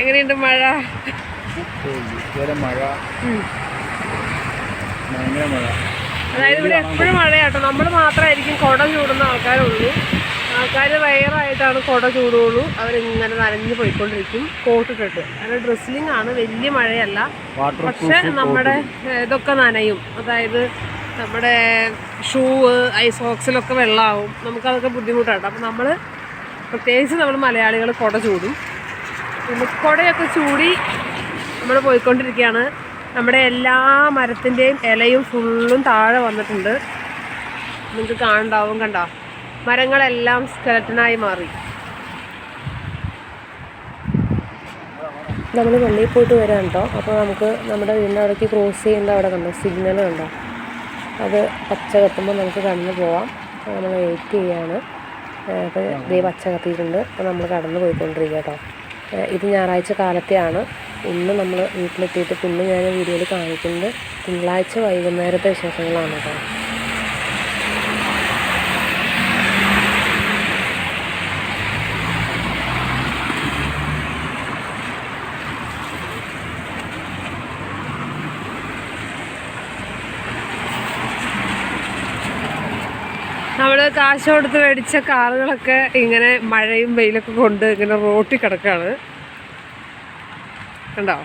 എങ്ങനെയുണ്ട് മഴ? മഴ. ഭയങ്കര മഴ. അതായത് ഇവിടെ എപ്പോഴും മഴയാട്ടോ. നമ്മൾ മാത്രമായിരിക്കും കുട ചൂടുന്ന ആൾക്കാരുള്ളൂ. ആൾക്കാർ റയറായിട്ടാണ് കുട ചൂടുള്ളൂ. അവരിങ്ങനെ നനഞ്ഞു പോയിക്കൊണ്ടിരിക്കും. കോട്ടിട്ടിട്ട്. അങ്ങനെ ഡ്രസ്സിലിംഗ് ആണ്. വലിയ മഴയല്ല. പക്ഷെ നമ്മുടെ ഇതൊക്കെ നനയും. അതായത് നമ്മുടെ ഷൂ ഐ സോക്സിലൊക്കെ വെള്ളമാവും നമുക്കതൊക്കെ ബുദ്ധിമുട്ടാണ്. അപ്പം നമ്മൾ പ്രത്യേകിച്ച് നമ്മൾ മലയാളികൾ കുട ചൂടും. പിന്നെ കുടയൊക്കെ ചൂടി നമ്മൾ പോയിക്കൊണ്ടിരിക്കുകയാണ്. നമ്മുടെ എല്ലാ മരത്തിന്റെയും ഇലയും ഫുള്ളും താഴെ വന്നിട്ടുണ്ട്. നിങ്ങൾക്ക് കാണണ്ടാവും കണ്ട. മരങ്ങളെല്ലാം സ്കെലറ്റനായി മാറി. നമ്മൾ വെള്ളിയിൽ പോയിട്ട് വരാം കേട്ടോ അപ്പോൾ നമുക്ക് നമ്മുടെ വീടിന്റെ അവിടേക്ക് ക്രോസ് ചെയ്യുന്ന അവിടെ കണ്ടോ? സിഗ്നൽ കണ്ടോ? അത് പച്ച കത്തുമ്പോൾ നമുക്ക് കടന്നു പോവാം. നമ്മൾ വെയിറ്റ് ചെയ്യാണ്. അപ്പോൾ ഇതേ പച്ച കത്തിയിട്ടുണ്ട്. അപ്പോൾ നമ്മൾ കടന്നു പോയിക്കൊണ്ടിരിക്കുക കേട്ടോ. ഇത് ഞായറാഴ്ച കാലത്തെയാണ്. ഇന്ന് നമ്മൾ വീട്ടിലെത്തിയിട്ട് പിന്നെ ഞാൻ വീഡിയോയിൽ കാണിക്കുന്നത് തിങ്കളാഴ്ച വൈകുന്നേരത്തെ വിശേഷങ്ങളാണ് കേട്ടോ നമ്മൾ കാശ് കൊടുത്ത് മേടിച്ച കാറുകളൊക്കെ ഇങ്ങനെ മഴയും വെയിലൊക്കെ കൊണ്ട് ഇങ്ങനെ റോട്ടി കിടക്കാണ് കണ്ടോ?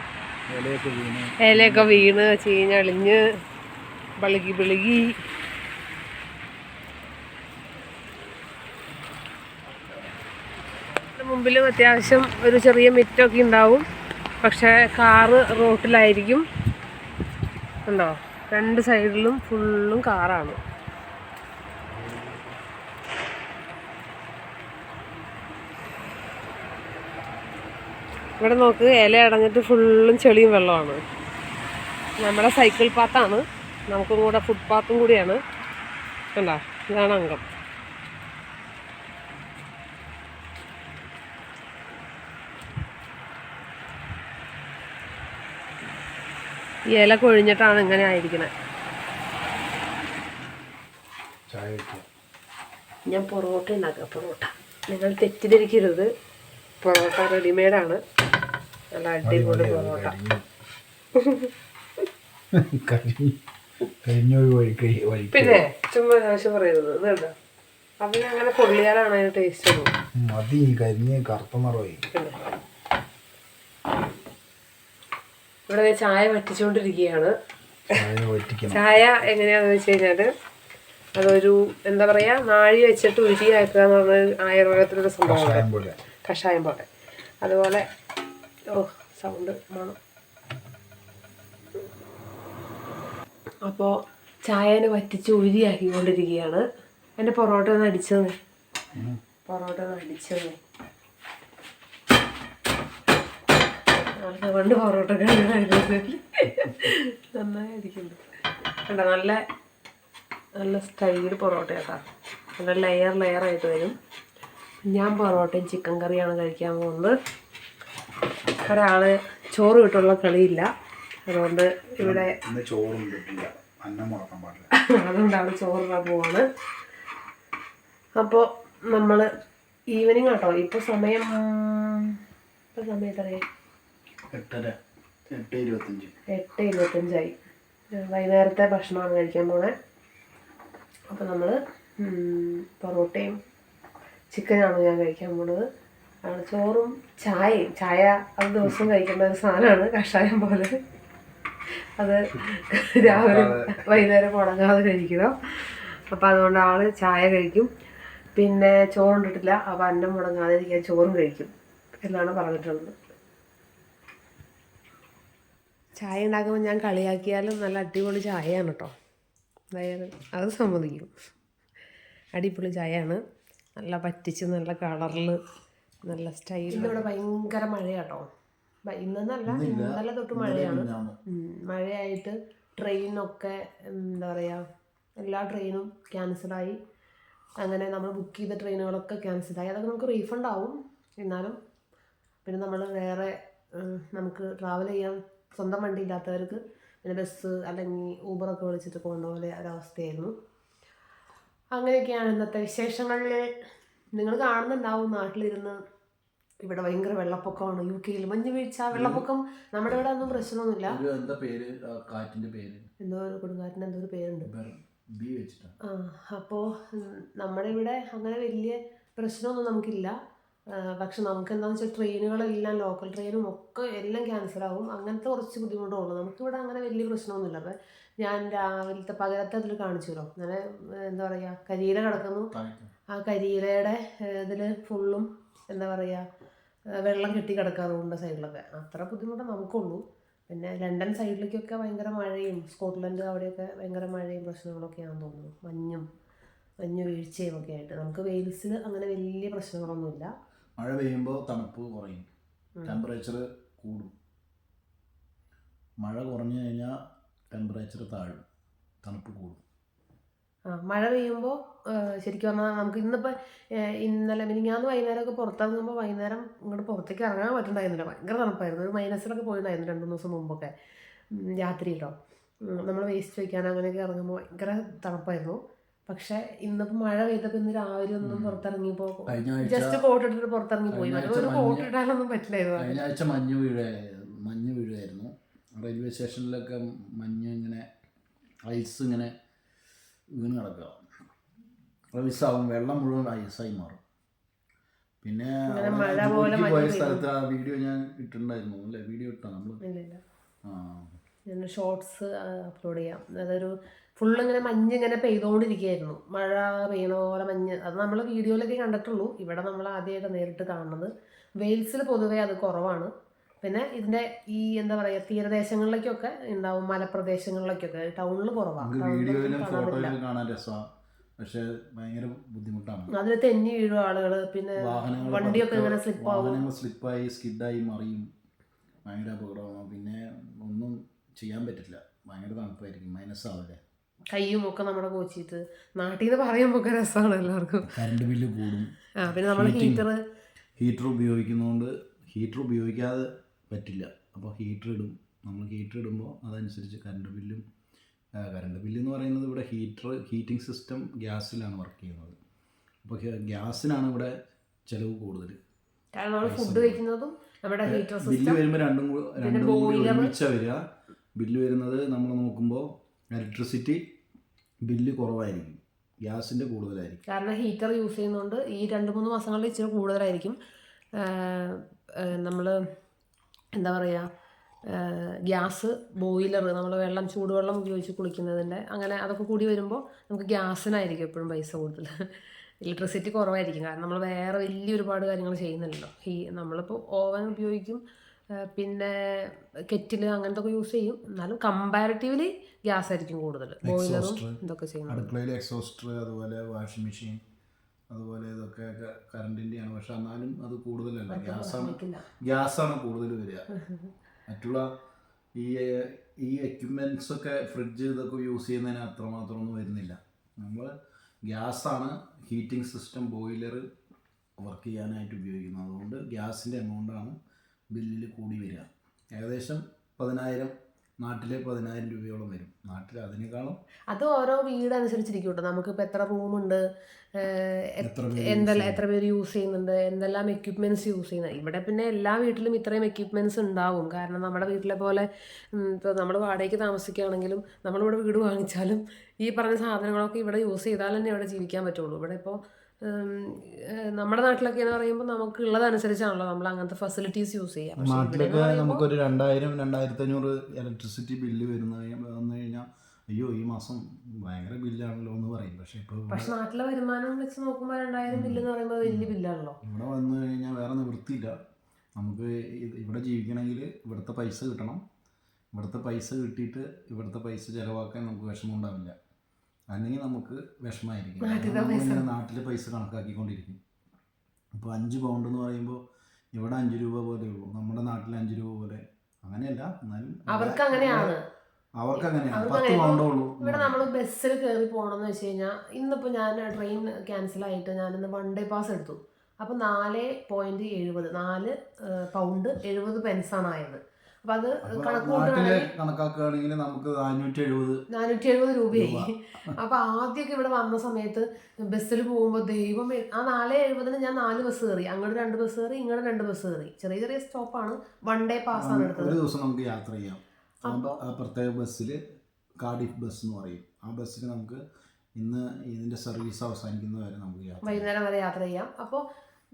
ഇലയൊക്കെ വീണ്. ചീഞ്ഞളിഞ്ഞ് ബളുകി ബളുകി. മുമ്പിലും അത്യാവശ്യം ഒരു ചെറിയ മിറ്റൊക്കെ ഉണ്ടാവും. പക്ഷേ കാറ് റോട്ടിലായിരിക്കും. ഉണ്ടോ രണ്ട് സൈഡിലും ഫുള്ളും കാറാണ്. ഇവിടെ നോക്ക് ഇല അടഞ്ഞിട്ട് ഫുള്ളും ചെളിയും വെള്ളമാണ് നമ്മുടെ സൈക്കിൾ പാത്താണ് നമുക്കും കൂടെ ഫുട്പാത്തും കൂടിയാണ്. കണ്ടോ? ഇതാണ് അംഗം ഈ ഇല കൊഴിഞ്ഞിട്ടാണ് ഇങ്ങനെ ആയിരിക്കുന്നത് ചായ ഞാൻ പൊറോട്ട ഉണ്ടാക്കുക പൊറോട്ട. നിങ്ങൾ തെറ്റിദ്ധരിക്കരുത്. പൊറോട്ട റെഡിമെയ്ഡാണ് നല്ല അടിപൊളി പൊറോട്ട. പിന്നെ ചുമ്മാ ആവശ്യം പറയരുത് ഇത് കണ്ടോ? അവന് അങ്ങനെ പൊള്ളിയാലാണ് അതിന് ടേസ്റ്റ് ഉള്ളൂ. മതി. കരിഞ്ഞ് കറുത്ത മറവായി ഇവിടെ ചായ വറ്റിച്ചുകൊണ്ടിരിക്കുകയാണ് ചായ എങ്ങനെയാണെന്ന് വെച്ച് കഴിഞ്ഞാൽ അതൊരു എന്താ പറയാ നാഴി വെച്ചിട്ട് ഉരുകിയാക്കുക എന്ന് പറഞ്ഞ ആയുർവേദത്തിലൊരു സംഭവം കഷായം പോലെ. അതുപോലെ ഓ സൗണ്ട് മണം അപ്പോൾ ചായനെ വറ്റിച്ച് ഉരിയാക്കിക്കൊണ്ടിരിക്കുകയാണ് എന്റെ പൊറോട്ട ഒന്ന് അടിച്ചത്. പൊറോട്ട ഒന്ന് അടിച്ചത് അതുകൊണ്ട് പൊറോട്ട നന്നായിരിക്കുന്നു. കണ്ടോ നല്ല നല്ല സ്റ്റൈൽ പൊറോട്ട കേട്ടോ. നല്ല ലെയർ ലെയർ ആയിട്ട് വരും. ഞാൻ പൊറോട്ടയും ചിക്കൻ കറിയാണ് കഴിക്കാൻ പോകുന്നത്. ഒരാൾ ചോറ് കിട്ടുള്ള കളിയില്ല. അതുകൊണ്ട് ഇവിടെ അതുകൊണ്ടാണ് ചോറും കിട്ടില്ല. അതുകൊണ്ട് അവിടെ ചോറിടാൻ പോവാണ്. അപ്പോൾ നമ്മൾ ഈവനിങ് ആട്ടോ. ഇപ്പോൾ സമയം ഇപ്പോൾ സമയം എത്രയാണ് എട്ടര എട്ട് ഇരുപത്തഞ്ച്. എട്ട് ഇരുപത്തഞ്ചായി. വൈകുന്നേരത്തെ ഭക്ഷണമാണ് കഴിക്കാൻ പോണേ. അപ്പോൾ നമ്മൾ പൊറോട്ടയും ചിക്കനാണ് ഞാൻ കഴിക്കാൻ പോണത്. ചോറും ചായയും. ചായ അത് ദിവസം കഴിക്കുന്ന ഒരു സാധനമാണ്. കഷായം പോലെ. അത് രാവിലെ വൈകുന്നേരം മുടങ്ങാതെ കഴിക്കണം. അപ്പോൾ അതുകൊണ്ട് ആൾ ചായ കഴിക്കും. പിന്നെ ചോറുണ്ടിട്ടില്ല അപ്പോൾ അന്നം മുടങ്ങാതെ ഇരിക്കാൻ ചോറും കഴിക്കും. എന്നാണ് പറഞ്ഞിട്ടുള്ളത്. ചായ ഉണ്ടാക്കുമ്പോൾ ഞാൻ കളിയാക്കിയാലും നല്ല അടിപൊളി ചായയാണ് കേട്ടോ അതായത് അത് സമ്മതിക്കും. അടിപൊളി ചായയാണ്. നല്ല പറ്റിച്ച് നല്ല കളറിൽ നല്ല സ്റ്റൈൽ. ഇവിടെ ഭയങ്കര മഴയാട്ടോ. ഇന്നല്ല ഇന്നെന്നല്ല ഇന്നലെ തൊട്ട് മഴയാണ്. മഴയായിട്ട് ട്രെയിനൊക്കെ എന്താ പറയുക എല്ലാ ട്രെയിനും ക്യാൻസലായി. അങ്ങനെ നമ്മൾ ബുക്ക് ചെയ്ത ട്രെയിനുകളൊക്കെ ക്യാൻസലായി. അതൊക്കെ നമുക്ക് റീഫണ്ട് ആവും. എന്നാലും പിന്നെ നമ്മൾ വേറെ നമുക്ക് ട്രാവൽ ചെയ്യാൻ സ്വന്തം വണ്ടി ഇല്ലാത്തവർക്ക് പിന്നെ ബസ് അല്ലെങ്കിൽ ഊബറൊക്കെ വിളിച്ചിട്ട് പോകുന്ന പോലെ ഒരവസ്ഥയായിരുന്നു അങ്ങനെയൊക്കെയാണ് ഇന്നത്തെ വിശേഷങ്ങളിൽ നിങ്ങൾ കാണുന്നുണ്ടാവും നാട്ടിലിരുന്ന് ഇവിടെ ഭയങ്കര വെള്ളപ്പൊക്കമാണ്. യു കെയിൽ മഞ്ഞ് വീഴ്ച വെള്ളപ്പൊക്കം നമ്മുടെ ഇവിടെ ഒന്നും പ്രശ്നമൊന്നുമില്ല. എന്താ പേര്? കാറ്റിന്റെ പേര്. എന്തോ ഒരു കൊടുങ്കാറ്റിന് എന്തോ ഒരു പേരുണ്ട്. ആ അപ്പോൾ നമ്മുടെ ഇവിടെ അങ്ങനെ വലിയ പ്രശ്നമൊന്നും നമുക്കില്ല. പക്ഷെ നമുക്ക് എന്താണെന്ന് വെച്ചാൽ ട്രെയിനുകളെല്ലാം ലോക്കൽ ട്രെയിനും ഒക്കെ എല്ലാം ക്യാൻസൽ ആവും അങ്ങനത്തെ കുറച്ച് ബുദ്ധിമുട്ടുള്ളൂ. നമുക്കിവിടെ അങ്ങനെ വലിയ പ്രശ്നമൊന്നുമില്ല. അപ്പം ഞാൻ രാവിലത്തെ പകരത്തെ അതിൽ കാണിച്ചു തരാം അങ്ങനെ എന്താ പറയുക കരിയില കിടക്കുന്നു. ആ കരിയിലയുടെ ഇതിൽ ഫുള്ളും എന്താ പറയുക വെള്ളം കെട്ടി കിടക്കുക റോഡിന്റെ സൈഡിലൊക്കെ. അത്ര ബുദ്ധിമുട്ട് നമുക്കുള്ളൂ. പിന്നെ ലണ്ടൻ സൈഡിലേക്കൊക്കെ ഭയങ്കര മഴയും സ്കോട്ട്ലൻഡ് അവിടെയൊക്കെ ഭയങ്കര മഴയും പ്രശ്നങ്ങളൊക്കെയാണെന്ന് തോന്നുന്നു. മഞ്ഞും മഞ്ഞ് വീഴ്ചയും ഒക്കെ ആയിട്ട്. നമുക്ക് വെയിൽസിൽ അങ്ങനെ വലിയ പ്രശ്നങ്ങളൊന്നുമില്ല. മഴ പെയ്യുമ്പോൾ തണുപ്പ് കുറയും. ടെമ്പറേച്ചർ കൂടും. മഴ കുറഞ്ഞു കഴിഞ്ഞാൽ ടെമ്പറേച്ചർ താഴും. തണുപ്പ് കൂടും. മഴ പെയ്യുമ്പോൾ ശരിക്കും പറഞ്ഞാൽ നമുക്ക് ഇന്നിപ്പോൾ ഇന്നലെ മിനിങ്ങാന്ന് വൈകുന്നേരമൊക്കെ പുറത്തിറങ്ങുമ്പോൾ വൈകുന്നേരം ഇങ്ങോട്ട് പുറത്തേക്ക് ഇറങ്ങാൻ പറ്റുന്നുണ്ടായിരുന്നില്ല ഭയങ്കര തണുപ്പായിരുന്നു. ഒരു മൈനസിലൊക്കെ പോയിട്ടുണ്ടായിരുന്നു രണ്ട് മൂന്ന് ദിവസം മുമ്പൊക്കെ രാത്രിയിലോ. നമ്മൾ വേസ്റ്റ് വയ്ക്കാൻ അങ്ങനെയൊക്കെ ഇറങ്ങുമ്പോൾ ഭയങ്കര തണുപ്പായിരുന്നു. പക്ഷെ ഇന്നിപ്പോൾ മഴ പെയ്തപ്പോൾ ഇന്ന് രാവിലെ ഒന്നും പുറത്തിറങ്ങിയപ്പോൾ ജസ്റ്റ് കോട്ട് ഇട്ടിട്ട് പുറത്തിറങ്ങി പോയി. ഒരു കോട്ട് ഇടാനൊന്നും പറ്റില്ലായിരുന്നു. കഴിഞ്ഞ ആഴ്ച മഞ്ഞ് വീഴായിരുന്നു മഞ്ഞ് വീഴുമായിരുന്നു റെയിൽവേ സ്റ്റേഷനിലൊക്കെ മഞ്ഞ് ഇങ്ങനെ ഐസ് ഇങ്ങനെ വീണ് കിടക്കുക വിസാവും വെള്ളം മുഴുവൻ ഐസായി മാറും. പിന്നെ ജോലിക്ക് പോയ സ്ഥലത്ത് ആ വീഡിയോ ഞാൻ ഇട്ടിട്ടുണ്ടായിരുന്നു അല്ലേ? വീഡിയോ ഇട്ടാ നമ്മൾ ആ. ഞാൻ ഷോർട്സ് അപ്ലോഡ് ചെയ്യാം. അതൊരു ഫുള്ള് ഇങ്ങനെ മഞ്ഞ് ഇങ്ങനെ പെയ്തുകൊണ്ടിരിക്കുകയായിരുന്നു മഴ പെയ്യണ പോലെ മഞ്ഞ്. അത് നമ്മൾ വീഡിയോയിലൊക്കെ കണ്ടിട്ടുള്ളൂ. ഇവിടെ നമ്മൾ ആദ്യമായിട്ട് നേരിട്ട് കാണുന്നത്. വെയിൽസിൽ പൊതുവേ അത് കുറവാണ്. പിന്നെ ഇതിന്റെ ഈ എന്താ പറയാ തീരദേശങ്ങളിലേക്കൊക്കെ ഉണ്ടാവും മലപ്രദേശങ്ങളിലേക്കൊക്കെ. ടൗണിൽ കുറവാണ് വീഡിയോയിലും കാണാൻ ഫോട്ടോയിലും കാണാൻ രസമാണ് പക്ഷെ ഭയങ്കര ബുദ്ധിമുട്ടാണ്. അതിൽ തെന്നി വീഴും ആളുകൾ പിന്നെ വണ്ടിയൊക്കെ ഇങ്ങനെ സ്ലിപ്പ് ആവും. സ്ലിപ്പായി സ്കിഡായി മറിയും. ഭയങ്കര അപകടമാണ് പിന്നെ ഒന്നും ചെയ്യാൻ പറ്റില്ല. ഭയങ്കര തണുപ്പായിരിക്കും. മൈനസ് ആവില്ലേ കയ്യും ഒക്കെ നമ്മുടെ കോച്ചിട്ട് നാട്ടിൽ നിന്ന് പറയുമ്പോൾ ഒക്കെ രസമാണ് എല്ലാവർക്കും. കറണ്ട് ബില്ല് കൂടും. ആ പിന്നെ നമ്മൾ ഹീറ്റർ ഹീറ്റർ ഉപയോഗിക്കുന്നതുകൊണ്ട് ഹീറ്റർ ഉപയോഗിക്കാതെ പറ്റില്ല. അപ്പോൾ ഹീറ്റർ ഇടും. നമ്മൾ ഹീറ്റർ ഇടുമ്പോൾ അതനുസരിച്ച് കറണ്ട് ബില്ലും കറണ്ട് ബില്ല് എന്ന് പറയുന്നത് ഇവിടെ ഹീറ്റർ ഹീറ്റിംഗ് സിസ്റ്റം ഗ്യാസിലാണ് വർക്ക് ചെയ്യുന്നത്. അപ്പോൾ ഗ്യാസിനാണ് ഇവിടെ ചിലവ് കൂടുതൽ. ഫുഡ് കഴിക്കുന്നതും നമ്മുടെ ഹീറ്റർ ബില്ല് വരുമ്പോൾ രണ്ടും രണ്ടും കൂടി ഒരുമിച്ചാണ് വരിക. ബില്ല് വരുന്നത് നമ്മൾ നോക്കുമ്പോൾ ഇലക്ട്രിസിറ്റി ബില്ല് കുറവായിരിക്കും. ഗ്യാസിന്റെ കൂടുതലായിരിക്കും. കാരണം ഹീറ്റർ യൂസ് ചെയ്യുന്നതുകൊണ്ട് ഈ രണ്ട് മൂന്ന് മാസങ്ങളിൽ ഇച്ചിരി കൂടുതലായിരിക്കും. നമ്മൾ എന്താ പറയുക ഗ്യാസ് ബോയിലർ നമ്മൾ വെള്ളം ചൂടുവെള്ളം ഉപയോഗിച്ച് കുളിക്കുന്നതിന്റെ അങ്ങനെ അതൊക്കെ കൂടി വരുമ്പോൾ നമുക്ക് ഗ്യാസിനായിരിക്കും എപ്പോഴും പൈസ കൂടുതൽ. ഇലക്ട്രിസിറ്റി കുറവായിരിക്കും. കാരണം നമ്മൾ വേറെ വലിയ ഒരുപാട് കാര്യങ്ങൾ ചെയ്യുന്നുണ്ടല്ലോ ഈ നമ്മളിപ്പോൾ ഓവൻ ഉപയോഗിക്കും പിന്നെ കെറ്റിൽ അങ്ങനത്തെ ഒക്കെ യൂസ് ചെയ്യും. എന്നാലും കമ്പാരിറ്റീവ്ലി ഗ്യാസ് ആയിരിക്കും കൂടുതൽ ബോയിലറും. ഇതൊക്കെ ചെയ്യുന്നത്. അടുക്കളയിൽ എക്സോസ്റ്റർ അതുപോലെ വാഷിംഗ് മെഷീൻ അതുപോലെ ഇതൊക്കെ കറണ്ടിന്റെയാണ് പക്ഷെ എന്നാലും അത് കൂടുതലല്ല. ഗ്യാസാണ് ഗ്യാസ് ഗ്യാസാണ് കൂടുതൽ വരിക. മറ്റുള്ള ഈ ഈ എക്യുപ്മെന്റ്സ് ഒക്കെ ഫ്രിഡ്ജ് ഇതൊക്കെ യൂസ് ചെയ്യുന്നതിന് അത്രമാത്രം ഒന്നും വരുന്നില്ല. നമ്മൾ ഗ്യാസാണ് ഹീറ്റിംഗ് സിസ്റ്റം ബോയിലർ വർക്ക് ചെയ്യാനായിട്ട് ഉപയോഗിക്കുന്നത്. അതുകൊണ്ട് ഗ്യാസിന്റെ എമൗണ്ടാണ് ബില്ലിൽ കൂടി വരിക. ഏകദേശം പതിനായിരം നാട്ടിലെ പതിനായിരം രൂപയോളം വരും. നാട്ടിൽ അതിനേക്കാളും അത് ഓരോ വീട് അനുസരിച്ചിരിക്കും കേട്ടോ. നമുക്കിപ്പോൾ എത്ര റൂമുണ്ട് എന്തെല്ലാം എത്ര പേര് യൂസ് ചെയ്യുന്നുണ്ട് എന്തെല്ലാം എക്യുപ്മെന്റ്സ് യൂസ് ചെയ്യുന്നത് ഇവിടെ പിന്നെ എല്ലാ വീട്ടിലും ഇത്രയും എക്യുപ്മെന്റ്സ് ഉണ്ടാവും. കാരണം നമ്മുടെ വീട്ടിലെ പോലെ ഇപ്പോൾ നമ്മൾ വാടകയ്ക്ക് താമസിക്കുകയാണെങ്കിലും നമ്മളിവിടെ വീട് വാങ്ങിച്ചാലും ഈ പറഞ്ഞ സാധനങ്ങളൊക്കെ ഇവിടെ യൂസ് ചെയ്താൽ തന്നെ ഇവിടെ ജീവിക്കാൻ പറ്റുള്ളൂ. ഇവിടെ ഇപ്പോൾ നമ്മുടെ നാട്ടിലൊക്കെ എന്ന് പറയുമ്പോൾ നമുക്ക് ഉള്ളതനുസരിച്ചാണല്ലോ നമ്മൾ അങ്ങനത്തെ ഫെസിലിറ്റീസ് യൂസ് ചെയ്യാം നാട്ടിലൊക്കെ നമുക്കൊരു രണ്ടായിരം രണ്ടായിരത്തി അഞ്ഞൂറ് ഇലക്ട്രിസിറ്റി ബില്ല് വരുന്ന വന്നു കഴിഞ്ഞാൽ അയ്യോ ഈ മാസം ഭയങ്കര ബില്ലാണല്ലോ എന്ന് പറയും. പക്ഷെ ഇപ്പൊ പക്ഷെ നാട്ടിലെ വരുമാനം വെച്ച് നോക്കുമ്പോൾ രണ്ടായിരം ബില്ല് എന്ന് പറയുമ്പോൾ വലിയ ബില്ലാണല്ലോ. ഇവിടെ വന്നു കഴിഞ്ഞാൽ വേറെ നിവൃത്തിയില്ല. നമുക്ക് ഇവിടെ ജീവിക്കണമെങ്കിൽ ഇവിടുത്തെ പൈസ കിട്ടണം. ഇവിടുത്തെ പൈസ കിട്ടിയിട്ട് ഇവിടുത്തെ പൈസ ചിലവാക്കാൻ നമുക്ക് വിഷമം ഉണ്ടാവില്ല. അല്ലെങ്കിൽ നമുക്ക് വിഷമമായിരിക്കും. നാട്ടിലെ പൈസ. കണക്കാക്കിക്കൊണ്ടിരിക്കും. ഇപ്പോൾ അഞ്ച് പൗണ്ട് എന്ന് പറയുമ്പോൾ ഇവിടെ അഞ്ച് രൂപ പോലെ ഉള്ളൂ. നമ്മുടെ നാട്ടിൽ അഞ്ച് രൂപ പോലെ. അങ്ങനെയല്ല എന്നാലും അവർക്ക് അങ്ങനെയാണ്. അവർക്ക് അങ്ങനെയാണ് അവർക്ക് പത്ത് പൗണ്ടേ ഉള്ളൂ. ഇവിടെ നമ്മൾ ബസ്സിൽ കയറി പോകണമെന്ന് വെച്ച് കഴിഞ്ഞാൽ ഇന്നിപ്പോൾ ഞാൻ ട്രെയിൻ ക്യാൻസൽ ആയിട്ട് ഞാനിന്ന് വൺ ഡേ പാസ് എടുത്തു. അപ്പോൾ നാല് പോയിന്റ് എഴുപത് നാല് പൗണ്ട് എഴുപത് പെൻസാണ് ആയത്. അപ്പം അത് കണക്കാക്കുകയാണെങ്കിൽ നമുക്ക് നാനൂറ്റി എഴുപത് നാനൂറ്റി എഴുപത് രൂപയായി അപ്പം ആദ്യമൊക്കെ ഇവിടെ വന്ന സമയത്ത് ബസ്സിൽ പോകുമ്പോൾ ദൈവം ആ നാല് എഴുപതിന് ഞാൻ നാല് ബസ് കയറി. അങ്ങോട്ട് രണ്ട് ബസ് കയറി ഇങ്ങോട്ട് രണ്ട് ബസ് കയറി. ചെറിയ ചെറിയ സ്റ്റോപ്പാണ്. വൺ ഡേ പാസ് ആണ് എടുത്തത്. ഒരു ദിവസം നമുക്ക് യാത്ര ചെയ്യാം. ആ ആ പ്രത്യേക ബസ്സിൽ കാർഡിഫ് ബസ് എന്ന് പറയും. ആ ബസ്സിൽ നമുക്ക് ഇന്ന് ഇതിന്റെ സർവീസ് അവസാനിക്കുന്ന വരെ നമുക്ക്. വൈകുന്നേരം വരെ യാത്ര ചെയ്യാം. അപ്പോൾ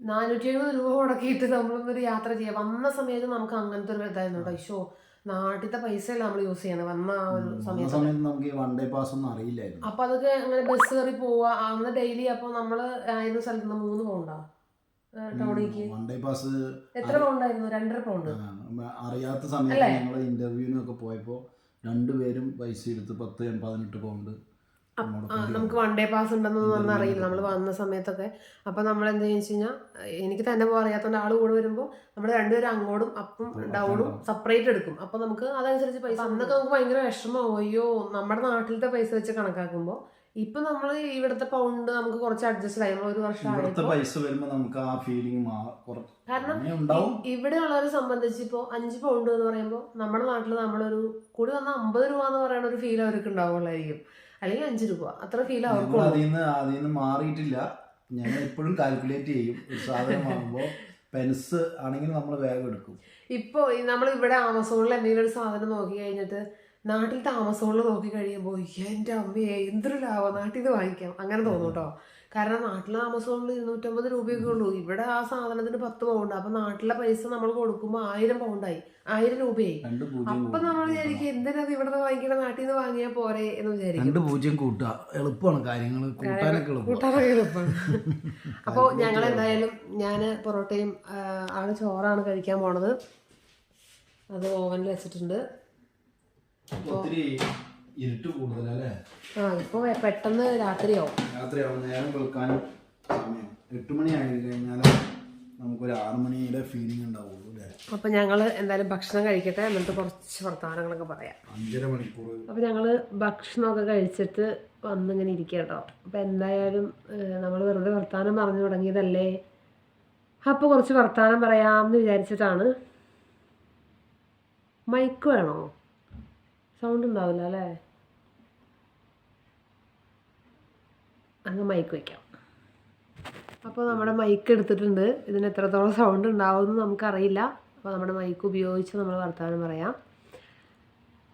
നാനൂറ്റി എഴുപത് രൂപ മുടക്കിയിട്ട് നമ്മളൊന്നൊരു യാത്ര ചെയ്യാം. വന്ന സമയത്ത് നമുക്ക് അങ്ങനത്തെ ഒരു ഇതായിരുന്നു കേട്ടോ. ഇഷോ നാട്ടിലത്തെ പൈസയല്ല നമ്മൾ യൂസ് ചെയ്യുന്നത്? വന്ന ആ ഒരു സമയത്ത്. നമുക്ക് വൺ ഡേ പാസ് ഒന്നും അറിയില്ലായിരുന്നു. അപ്പൊ അതൊക്കെ അങ്ങനെ ബസ് കയറി പോവാ അന്ന് ഡെയിലി അപ്പൊ നമ്മൾ ആയിരുന്ന സ്ഥലത്ത് നിന്ന് മൂന്ന് പൗണ്ടാ ടൗണിലേക്ക് വൺ ഡേ പാസ് എത്ര പൗണ്ടായിരുന്നു? രണ്ടര പൗണ്ട്. അറിയാത്ത സമയത്ത്? ഞങ്ങൾ ഇന്റർവ്യൂവിനൊക്കെ പോയപ്പോൾ രണ്ടുപേരും പൈസ എടുത്ത് പത്ത് പതിനെട്ട് പൗണ്ട് നമുക്ക് വൺ ഡേ പാസ് ഉണ്ടെന്നൊന്നും അറിയില്ല. നമ്മൾ വന്ന സമയത്തൊക്കെ. അപ്പൊ നമ്മൾ എന്താ വെച്ച് കഴിഞ്ഞാൽ എനിക്ക് തന്നെ പോകാൻ അറിയാത്തതുകൊണ്ട് ആൾ കൂടെ വരുമ്പോൾ നമ്മൾ രണ്ടുപേരും അങ്ങോട്ടും അപ്പും ഡൗണും സെപ്പറേറ്റ് എടുക്കും. അപ്പൊ നമുക്ക് അതനുസരിച്ച് പൈസ അന്നൊക്കെ നമുക്ക് ഭയങ്കര വിഷമം. അയ്യോ നമ്മുടെ നാട്ടിലത്തെ പൈസ വെച്ച് കണക്കാക്കുമ്പോൾ ഇപ്പൊ നമ്മൾ ഇവിടുത്തെ പൗണ്ട് നമുക്ക് കുറച്ച് അഡ്ജസ്റ്റ് ആയി ഒരു വർഷം ഇവിടുത്തെ പൈസ നമുക്ക് ആ ഫീലിംഗ് കാരണം ഇവിടെ ഉള്ളവരെ സംബന്ധിച്ച് ഇപ്പോ അഞ്ച് പൗണ്ട് എന്ന് പറയുമ്പോൾ നമ്മുടെ നാട്ടിൽ നമ്മളൊരു കൂടി വന്ന അമ്പത് രൂപ എന്ന് പറയുന്ന ഒരു ഫീൽ അവർക്ക് ഉണ്ടാവുള്ളായിരിക്കും. അല്ലെങ്കിൽ അഞ്ച് രൂപ. അത്ര ഫീൽ അവർക്ക് അവർക്കും അതിൽ നിന്ന് അതിൽ നിന്ന് മാറിയിട്ടില്ല. ഞങ്ങൾ എപ്പോഴും കാൽക്കുലേറ്റ് ചെയ്യും. ഒരു സാധനം വാങ്ങുമ്പോൾ പെൻസ് ആണെങ്കിൽ നമ്മൾ വേഗം എടുക്കും. ഇപ്പോൾ നമ്മൾ ഇവിടെ ആമസോണിൽ എന്തെങ്കിലും ഒരു സാധനം നോക്കി കഴിഞ്ഞിട്ട് നാട്ടിലത്തെ താമസമുള്ള നോക്കി കഴിയുമ്പോൾ എന്റെ അമ്മയെ എന്തൊരു ലാഭം. നാട്ടിൽ നിന്ന് വാങ്ങിക്കാം. അങ്ങനെ തോന്നും കേട്ടോ കാരണം നാട്ടിൽ താമസമുള്ള ഇരുന്നൂറ്റമ്പത് രൂപയൊക്കെ ഉള്ളൂ. ഇവിടെ ആ സാധനത്തിന് പത്ത് പൗണ്ട്. അപ്പം നാട്ടിലെ പൈസ നമ്മൾ കൊടുക്കുമ്പോൾ ആയിരം പൗണ്ടായി. ആയിരം രൂപയായി. അപ്പം നമ്മൾ വിചാരിക്കും എന്തിനാ ഇവിടെ നിന്ന് വാങ്ങിക്കണ? നാട്ടിൽ നിന്ന് വാങ്ങിയാൽ പോരെ? എന്ന് വിചാരിക്കും. രണ്ട് പൂജ്യം കൂട്ടുക. എളുപ്പമാണ് കാര്യങ്ങൾ. കൂട്ടാനൊക്കെ എളുപ്പം കൂട്ടാനൊക്കെ എളുപ്പമാണ്. അപ്പോൾ ഞങ്ങൾ എന്തായാലും ഞാൻ പൊറോട്ടയും ആണ് ചോറാണ് കഴിക്കാൻ പോണത്. അത് ഓവനിൽ വെച്ചിട്ടുണ്ട്. ഒത്തിരി ഇരുട്ട് കൂടുതലല്ലേ? ആ ഇപ്പോൾ പെട്ടെന്ന് രാത്രിയാവും. രാത്രിയാവും. നേരം വെളുക്കാനും സമയം. എട്ട് മണി ആയി കഴിഞ്ഞാൽ നമുക്കൊരു ആറ് മണിയുടെ ഫീലിംഗ് ഉണ്ടാവുള്ളൂ അല്ലേ? അപ്പോൾ ഞങ്ങൾ എന്തായാലും ഭക്ഷണം കഴിക്കട്ടെ എന്നിട്ട് കുറച്ച് വർത്തമാനങ്ങളൊക്കെ പറയാം. അഞ്ചര മണിക്കൂർ. അപ്പോൾ ഞങ്ങൾ ഭക്ഷണമൊക്കെ കഴിച്ചിട്ട് വന്നിങ്ങനെ ഇരിക്കുക കേട്ടോ അപ്പോൾ എന്തായാലും നമ്മൾ വെറുതെ വർത്തമാനം പറഞ്ഞു തുടങ്ങിയതല്ലേ? അപ്പോൾ കുറച്ച് വർത്തമാനം പറയാമെന്ന് വിചാരിച്ചിട്ടാണ്. മൈക്ക് വേണോ? സൗണ്ട് ഉണ്ടാവില്ല അല്ലേ? അങ്ങ് മൈക്ക് വയ്ക്കാം അപ്പോൾ നമ്മുടെ മൈക്ക് എടുത്തിട്ടുണ്ട്. ഇതിന് എത്രത്തോളം സൗണ്ട് ഉണ്ടാവുമെന്ന് നമുക്കറിയില്ല. അപ്പോൾ നമ്മുടെ മൈക്ക് ഉപയോഗിച്ച് നമ്മൾ വർത്തമാനം പറയാം.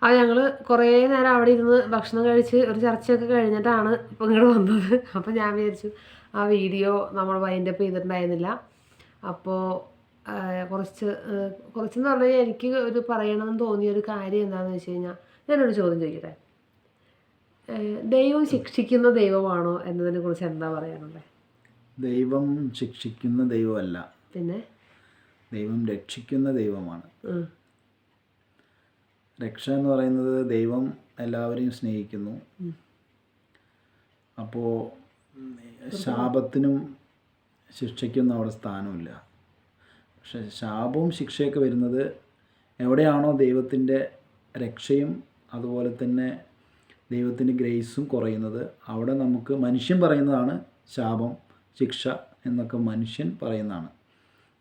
ആ ഞങ്ങൾ കുറേ നേരം അവിടെ ഇരുന്ന് ഭക്ഷണം കഴിച്ച് ഒരു ചർച്ചയൊക്കെ കഴിഞ്ഞിട്ടാണ് ഇപ്പം ഇങ്ങോട്ട് വന്നത്. അപ്പോൾ ഞാൻ വിചാരിച്ചു ആ വീഡിയോ നമ്മൾ വൈൻഡപ്പ് ചെയ്തിട്ടുണ്ടായിരുന്നില്ല. അപ്പോൾ കുറച്ച് കുറച്ചെന്ന് പറഞ്ഞു കഴിഞ്ഞാൽ എനിക്ക് ഒരു പറയണമെന്ന് തോന്നിയ ഒരു കാര്യം എന്താണെന്ന് വെച്ച് കഴിഞ്ഞാൽ ഞാനൊരു ചോദ്യം ചോദിക്കട്ടെ? ദൈവം ശിക്ഷിക്കുന്ന ദൈവമാണോ എന്നതിനെ കുറിച്ച് എന്താ പറയാനുള്ളത് ദൈവം ശിക്ഷിക്കുന്ന ദൈവമല്ല. പിന്നെ? ദൈവം രക്ഷിക്കുന്ന ദൈവമാണ്. രക്ഷ എന്ന് പറയുന്നത് ദൈവം എല്ലാവരെയും സ്നേഹിക്കുന്നു. അപ്പോ അപ്പോൾ ശാപത്തിനും ശിക്ഷയ്ക്കൊന്നും അവിടെ സ്ഥാനമില്ല. പക്ഷെ ശാപവും ശിക്ഷയൊക്കെ വരുന്നത് എവിടെയാണോ ദൈവത്തിന്റെ രക്ഷയും അതുപോലെ തന്നെ ദൈവത്തിന്റെ ഗ്രേസും കുറയുന്നത്. അവിടെ നമുക്ക് മനുഷ്യൻ പറയുന്നതാണ് ശാപം ശിക്ഷ എന്നൊക്കെ മനുഷ്യൻ പറയുന്നതാണ്.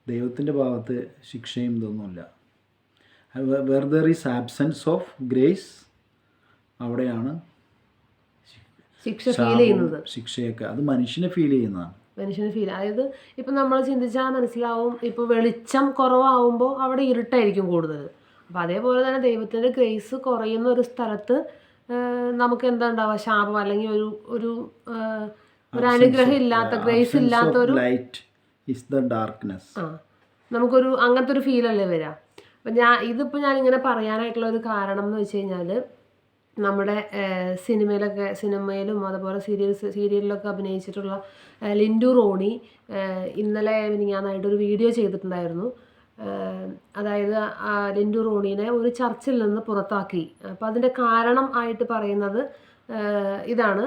ദൈവത്തിന്റെ ഭാഗത്ത് ശിക്ഷയും ഇതൊന്നുമില്ല. Where there is absence of grace അവിടെയാണ് ശിക്ഷ ഫീൽ ചെയ്യുന്നത്. ശിക്ഷയൊക്കെ അത് മനുഷ്യനെ ഫീൽ ചെയ്യുന്നതാണ്. മനുഷ്യന് ഫീൽ അതായത് ഇപ്പം നമ്മൾ ചിന്തിച്ചാൽ മനസ്സിലാവും ഇപ്പോൾ വെളിച്ചം കുറവാകുമ്പോൾ അവിടെ ഇരുട്ടായിരിക്കും കൂടുതൽ. അപ്പോൾ അതേപോലെ തന്നെ ദൈവത്തിന്റെ ഗ്രേസ് കുറയുന്ന ഒരു സ്ഥലത്ത് നമുക്ക് എന്താ ഉണ്ടാവുക? ശാപം അല്ലെങ്കിൽ ഒരു ഒരു ഒരു അനുഗ്രഹം ഇല്ലാത്ത ഗ്രേസ് ഇല്ലാത്ത ഒരു ലൈറ്റ് ഇസ് ദ ഡാർക്ക്നെസ് ആ നമുക്കൊരു അങ്ങനത്തെ ഒരു അല്ലേ വരിക അപ്പം ഞാൻ ഇതിപ്പോൾ ഞാൻ ഇങ്ങനെ പറയാനായിട്ടുള്ള ഒരു കാരണം എന്ന് വെച്ച് കഴിഞ്ഞാൽ നമ്മുടെ സിനിമയിലൊക്കെ സിനിമയിലും അതുപോലെ സീരിയൽസ് സീരിയലിലൊക്കെ അഭിനയിച്ചിട്ടുള്ള ലിൻഡു റോണി ഇന്നലെ മിനിങ്ങാന്നായിട്ടൊരു വീഡിയോ ചെയ്തിട്ടുണ്ടായിരുന്നു. അതായത് ലിൻഡു റോണീനെ ഒരു ചർച്ചിൽ നിന്ന് പുറത്താക്കി. അപ്പോൾ അതിന്റെ കാരണം ആയിട്ട് പറയുന്നത് ഇതാണ്.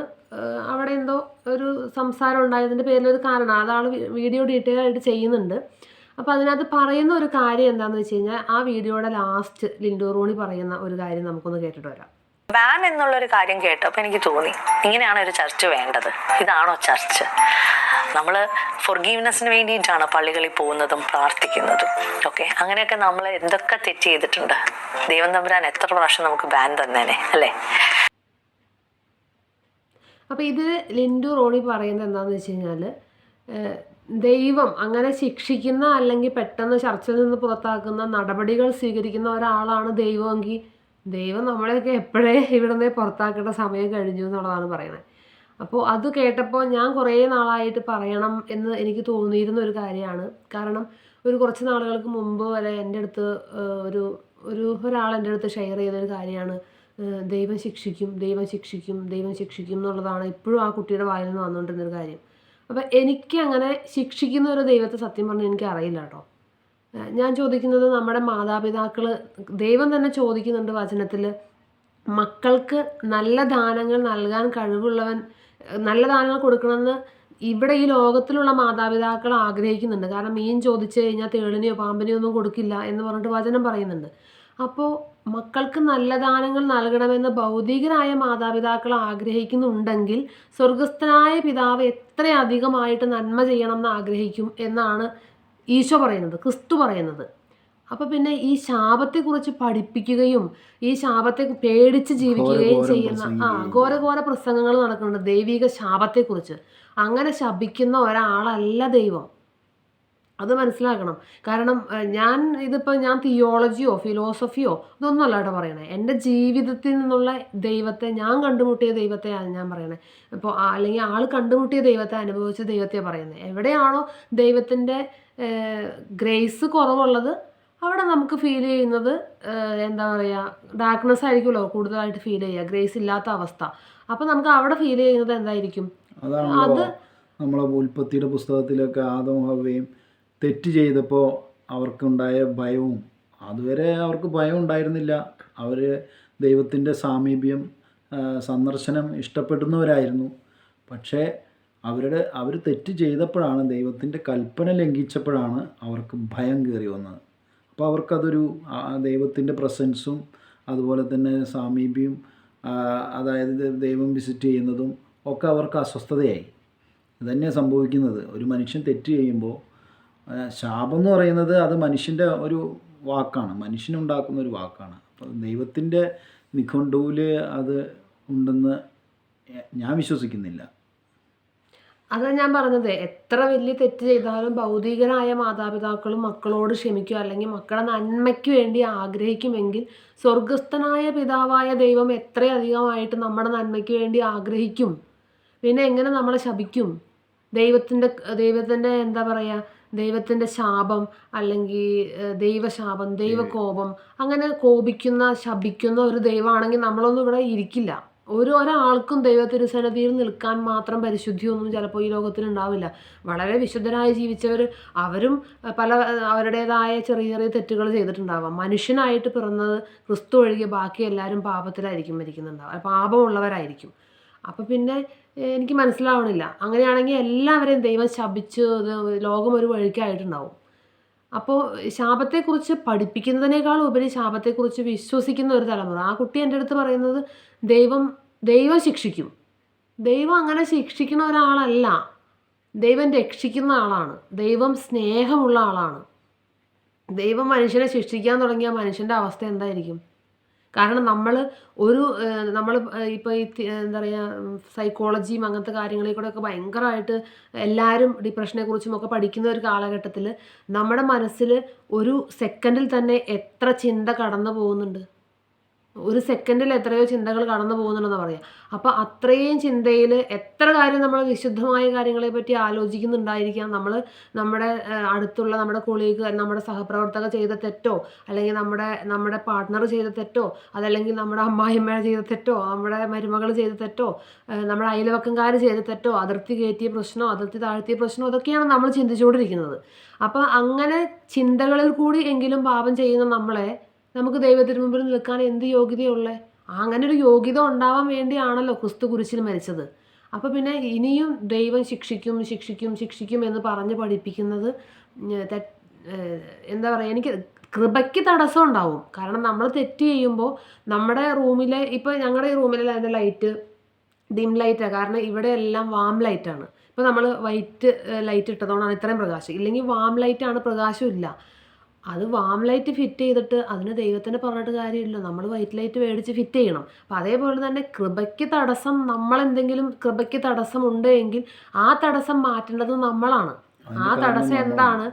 അവിടെ എന്തോ ഒരു സംസാരം ഉണ്ടായതിന്റെ ഒരു കാരണം. അതാൾ വീഡിയോ ഡീറ്റെയിൽ ആയിട്ട് ചെയ്യുന്നുണ്ട്. അപ്പോൾ അതിനകത്ത് പറയുന്ന ഒരു കാര്യം എന്താണെന്ന് വെച്ച് കഴിഞ്ഞാൽ ആ വീഡിയോയുടെ ലാസ്റ്റ് ലിൻഡു റോണി പറയുന്ന ഒരു കാര്യം നമുക്കൊന്ന് കേട്ടിട്ട് വരാം. ബാൻ എന്നുള്ളൊരു കാര്യം കേട്ടപ്പോൾ എനിക്ക് തോന്നി ഇങ്ങനെയാണ് ഒരു ചർച്ച് വേണ്ടത്. ഇതാണോ ചർച്ച്? നമ്മൾ ഫൊർഗീവ്നെസ്സിന് വേണ്ടിയിട്ടാണ് പള്ളികളിൽ പോകുന്നതും പ്രാർത്ഥിക്കുന്നതും. ഓക്കെ അങ്ങനെയൊക്കെ നമ്മൾ എന്തൊക്കെ തെറ്റ് ചെയ്തിട്ടുണ്ട്? ദൈവം തമ്പുരാൻ എത്ര പ്രാവശ്യം നമുക്ക് ബാൻ തന്നേനെ? അല്ലേ? അപ്പോൾ ഇത് ലിൻഡു റോണി പറയുന്നത് എന്താണെന്ന് വെച്ച് കഴിഞ്ഞാൽ ദൈവം അങ്ങനെ ശിക്ഷിക്കുന്ന അല്ലെങ്കിൽ പെട്ടെന്ന് ചർച്ചയിൽ നിന്ന് പുറത്താക്കുന്ന നടപടികൾ സ്വീകരിക്കുന്ന ഒരാളാണ് ദൈവമെങ്കിൽ ദൈവം നമ്മളെയൊക്കെ എപ്പോഴേ ഇവിടുന്ന് പുറത്താക്കേണ്ട സമയം കഴിഞ്ഞു എന്നുള്ളതാണ് പറയുന്നത്. അപ്പോൾ അത് കേട്ടപ്പോൾ ഞാൻ കുറേ നാളായിട്ട് പറയണം എന്ന് എനിക്ക് തോന്നിയിരുന്ന ഒരു കാര്യമാണ്. കാരണം ഒരു കുറച്ച് നാളുകൾക്ക് മുമ്പ് വരെ എന്റെ അടുത്ത് ഒരു ഒരു ഒരാൾ എന്റെ അടുത്ത് ഷെയർ ചെയ്തൊരു കാര്യമാണ്. ദൈവം ശിക്ഷിക്കും ദൈവം ശിക്ഷിക്കും ദൈവം ശിക്ഷിക്കും എന്നുള്ളതാണ് ഇപ്പോഴും ആ കുട്ടിയുടെ വായിൽ നിന്ന് വന്നുകൊണ്ടിരുന്നൊരു കാര്യം. അപ്പം എനിക്ക് അങ്ങനെ ശിക്ഷിക്കുന്ന ഒരു ദൈവത്തെ സത്യം പറഞ്ഞാൽ എനിക്ക് അറിയില്ല കേട്ടോ. ഞാൻ ചോദിക്കുന്നത് നമ്മുടെ മാതാപിതാക്കൾ ദൈവം തന്നെ ചോദിക്കുന്നുണ്ട് വചനത്തിൽ മക്കൾക്ക് നല്ല ദാനങ്ങൾ നൽകാൻ കഴിവുള്ളവൻ നല്ല ദാനങ്ങൾ കൊടുക്കണമെന്ന് ഇവിടെ ഈ ലോകത്തിലുള്ള മാതാപിതാക്കൾ ആഗ്രഹിക്കുന്നുണ്ട്. കാരണം മീൻ ചോദിച്ചു കഴിഞ്ഞാൽ തേളിനെയോ പാമ്പിനെയോ ഒന്നും കൊടുക്കില്ല എന്ന് പറഞ്ഞിട്ട് വചനം പറയുന്നുണ്ട്. അപ്പോൾ മക്കൾക്ക് നല്ല ദാനങ്ങൾ നൽകണമെന്ന് ഭൗതികരായ മാതാപിതാക്കൾ ആഗ്രഹിക്കുന്നുണ്ടെങ്കിൽ സ്വർഗസ്ഥനായ പിതാവ് എത്രയധികമായിട്ട് നന്മ ചെയ്യണം എന്ന് ആഗ്രഹിക്കും എന്നാണ് ഈശോ പറയുന്നത് ക്രിസ്തു പറയുന്നത്. അപ്പോൾ പിന്നെ ഈ ശാപത്തെ കുറിച്ച് പഠിപ്പിക്കുകയും ഈ ശാപത്തെ പേടിച്ച് ജീവിക്കുകയും ചെയ്യുന്ന ആ. ഘോരഘോര പ്രസംഗങ്ങൾ നടക്കുന്നുണ്ട്. ദൈവിക ശാപത്തെക്കുറിച്ച്. അങ്ങനെ ശപിക്കുന്ന ഒരാളല്ല ദൈവം. അത് മനസ്സിലാക്കണം. കാരണം ഞാൻ ഇതിപ്പോൾ ഞാൻ തിയോളജിയോ ഫിലോസഫിയോ ഇതൊന്നും അല്ല കേട്ടോ പറയണേ. എന്റെ ജീവിതത്തിൽ നിന്നുള്ള ദൈവത്തെ ഞാൻ കണ്ടുമുട്ടിയ ദൈവത്തെയാണ് ഞാൻ പറയണേ. ഇപ്പോൾ അല്ലെങ്കിൽ ആൾ കണ്ടുമുട്ടിയ ദൈവത്തെ അനുഭവിച്ച ദൈവത്തെയാണ് പറയുന്നത്. എവിടെയാണോ ദൈവത്തിന്റെ ഗ്രേസ് കുറവുള്ളത് അവിടെ നമുക്ക് ഫീൽ ചെയ്യുന്നത് എന്താ പറയുക ഡാർക്ക്നെസ് ആയിരിക്കുമല്ലോ കൂടുതലായിട്ട് ഫീൽ ചെയ്യുക ഗ്രേസ് ഇല്ലാത്ത അവസ്ഥ. അപ്പോൾ നമുക്ക് അവിടെ ഫീൽ ചെയ്യുന്നത് എന്തായിരിക്കും? അത് നമ്മളെ ഉൽപ്പത്തിയുടെ പുസ്തകത്തിലൊക്കെ ആദവും ഹവയും തെറ്റ് ചെയ്തപ്പോൾ അവർക്കുണ്ടായ ഭയവും അതുവരെ അവർക്ക് ഭയം ഉണ്ടായിരുന്നില്ല. അവർ ദൈവത്തിന്റെ സാമീപ്യം സന്ദർശനം ഇഷ്ടപ്പെടുന്നവരായിരുന്നു. പക്ഷേ അവരുടെ അവർ തെറ്റ് ചെയ്തപ്പോഴാണ് ദൈവത്തിന്റെ കൽപ്പന ലംഘിച്ചപ്പോഴാണ് അവർക്ക് ഭയം കയറി വന്നത്. അപ്പോൾ അവർക്കതൊരു ദൈവത്തിന്റെ പ്രസൻസും അതുപോലെ തന്നെ സാമീപ്യം അതായത് ദൈവം വിസിറ്റ് ചെയ്യുന്നതും ഒക്കെ അവർക്ക് അസ്വസ്ഥതയായി. ഇതന്നെയാണ് സംഭവിക്കുന്നത്. ഒരു മനുഷ്യൻ തെറ്റ് ചെയ്യുമ്പോൾ ശാപം എന്ന് പറയുന്നത് അത് മനുഷ്യന്റെ ഒരു വാക്കാണ്. മനുഷ്യനുണ്ടാക്കുന്ന ഒരു വാക്കാണ്. അപ്പോൾ ദൈവത്തിന്റെ നിഘണ്ടുവിൽ അത് ഉണ്ടെന്ന് ഞാൻ വിശ്വസിക്കുന്നില്ല. അതാ ഞാൻ പറഞ്ഞത്. എത്ര വലിയ തെറ്റ് ചെയ്താലും ഭൗതികരായ മാതാപിതാക്കളും മക്കളോട് ക്ഷമിക്കുക അല്ലെങ്കിൽ മക്കളെ നന്മയ്ക്ക് വേണ്ടി ആഗ്രഹിക്കുമെങ്കിൽ സ്വർഗസ്ഥനായ പിതാവായ ദൈവം എത്രയധികമായിട്ട് നമ്മുടെ നന്മയ്ക്ക് വേണ്ടി ആഗ്രഹിക്കും? പിന്നെ എങ്ങനെ നമ്മളെ ശപിക്കും? ദൈവത്തിന്റെ ദൈവത്തിന്റെ എന്താ പറയുക ദൈവത്തിന്റെ ശാപം അല്ലെങ്കിൽ ദൈവശാപം ദൈവകോപം അങ്ങനെ കോപിക്കുന്ന ശപിക്കുന്ന ഒരു ദൈവമാണെങ്കിൽ നമ്മളൊന്നും ഇവിടെ ഇരിക്കില്ല. ഒരു ഒരാൾക്കും ദൈവ തിരുസന്നിധിയിൽ നിൽക്കാൻ മാത്രം പരിശുദ്ധിയൊന്നും ചിലപ്പോൾ ഈ ലോകത്തിൽ ഉണ്ടാവില്ല. വളരെ വിശുദ്ധരായി ജീവിച്ചവർ അവരും പല അവരുടേതായ ചെറിയ ചെറിയ തെറ്റുകൾ ചെയ്തിട്ടുണ്ടാവാം. മനുഷ്യനായിട്ട് പിറന്നത് ക്രിസ്തു ഒഴികെ ബാക്കി എല്ലാവരും പാപത്തിലായിരിക്കും മരിക്കുന്നുണ്ടാവുക. പാപമുള്ളവരായിരിക്കും. അപ്പം പിന്നെ എനിക്ക് മനസ്സിലാവണില്ല. അങ്ങനെയാണെങ്കിൽ എല്ലാവരെയും ദൈവം ശപിച്ച് ലോകം ഒരു വഴിക്കായിട്ടുണ്ടാവും. അപ്പോൾ ശാപത്തെക്കുറിച്ച് പഠിപ്പിക്കുന്നതിനേക്കാൾ ഉപരി ശാപത്തെക്കുറിച്ച് വിശ്വസിക്കുന്ന ഒരു തലമുറ. ആ കുട്ടി എന്റെ അടുത്ത് പറയുന്നത് ദൈവം ദൈവം ശിക്ഷിക്കും. ദൈവം അങ്ങനെ ശിക്ഷിക്കുന്ന ഒരാളല്ല. ദൈവം രക്ഷിക്കുന്ന ആളാണ്. ദൈവം സ്നേഹമുള്ള ആളാണ്. ദൈവം മനുഷ്യനെ ശിക്ഷിക്കാൻ തുടങ്ങിയ മനുഷ്യന്റെ അവസ്ഥ എന്തായിരിക്കും? കാരണം നമ്മൾ ഒരു നമ്മൾ ഇപ്പോൾ ഈ എന്താ പറയുക സൈക്കോളജിയും അങ്ങനത്തെ കാര്യങ്ങളിൽ കൂടെ ഒക്കെ ഭയങ്കരമായിട്ട് എല്ലാവരും ഡിപ്രഷനെ കുറിച്ചും ഒക്കെ പഠിക്കുന്ന ഒരു കാലഘട്ടത്തിൽ നമ്മുടെ മനസ്സിൽ ഒരു സെക്കൻഡിൽ തന്നെ എത്ര ചിന്ത കടന്നു പോകുന്നുണ്ട്. ഒരു സെക്കൻഡിൽ എത്രയോ ചിന്തകൾ കടന്നു പോകുന്നുണ്ടെന്ന് പറയാം. അപ്പോൾ അത്രയും ചിന്തയിൽ എത്ര കാര്യം നമ്മൾ വിശുദ്ധമായ കാര്യങ്ങളെ പറ്റി ആലോചിക്കുന്നുണ്ടായിരിക്കാം. നമ്മൾ നമ്മുടെ അടുത്തുള്ള നമ്മുടെ കൊളീഗ് നമ്മുടെ സഹപ്രവർത്തക ചെയ്ത തെറ്റോ അല്ലെങ്കിൽ നമ്മുടെ നമ്മുടെ പാർട്ണർ ചെയ്ത തെറ്റോ അതല്ലെങ്കിൽ നമ്മുടെ അമ്മായിമ്മ ചെയ്ത തെറ്റോ നമ്മുടെ മരുമകൾ ചെയ്ത തെറ്റോ നമ്മുടെ അയൽവക്കംകാർ ചെയ്ത തെറ്റോ അതിർത്തി കയറ്റിയ പ്രശ്നമോ അതിർത്തി താഴ്ത്തിയ പ്രശ്നമോ അതൊക്കെയാണ് നമ്മൾ ചിന്തിച്ചുകൊണ്ടിരിക്കുന്നത്. അപ്പോൾ അങ്ങനെ ചിന്തകളിൽ കൂടി എങ്കിലും പാപം ചെയ്യുന്ന നമ്മളെ നമുക്ക് ദൈവത്തിന് മുമ്പിൽ നിൽക്കാൻ എന്ത് യോഗ്യതയുള്ളത് അങ്ങനെ ഒരു യോഗ്യത ഉണ്ടാവാൻ വേണ്ടിയാണല്ലോ ക്രിസ്തു കുരിശിൽ മരിച്ചത്. അപ്പോൾ പിന്നെ ഇനിയും ദൈവം ശിക്ഷിക്കും ശിക്ഷിക്കും ശിക്ഷിക്കും എന്ന് പറഞ്ഞ് പഠിപ്പിക്കുന്നത് എന്താ പറയുക എനിക്ക് കൃപയ്ക്ക് തടസ്സം ഉണ്ടാവും. കാരണം നമ്മൾ തെറ്റ് ചെയ്യുമ്പോൾ നമ്മുടെ റൂമിലെ ഇപ്പോൾ ഞങ്ങളുടെ ഈ റൂമിലെ അതിന്റെ ലൈറ്റ് ഡിം ലൈറ്റാണ് കാരണം ഇവിടെ എല്ലാം വാം ലൈറ്റാണ്. ഇപ്പോൾ നമ്മൾ വൈറ്റ് ലൈറ്റ് ഇട്ടതുകൊണ്ടാണ് ഇത്രയും പ്രകാശം. ഇല്ലെങ്കിൽ വാം ലൈറ്റാണ് പ്രകാശം ഇല്ല. അത് വാം ലൈറ്റ് ഫിറ്റ് ചെയ്തിട്ട് അതിന് ദൈവത്തിന് പറഞ്ഞിട്ട് കാര്യമില്ല. നമ്മൾ വൈറ്റ് ലൈറ്റ് മേടിച്ച് ഫിറ്റ് ചെയ്യണം. അപ്പം അതേപോലെ തന്നെ കൃപയ്ക്ക് തടസ്സം നമ്മളെന്തെങ്കിലും കൃപയ്ക്ക് തടസ്സം ഉണ്ട് എങ്കിൽ ആ തടസ്സം മാറ്റേണ്ടത് നമ്മളാണ്. ആ തടസ്സം എന്താണ്?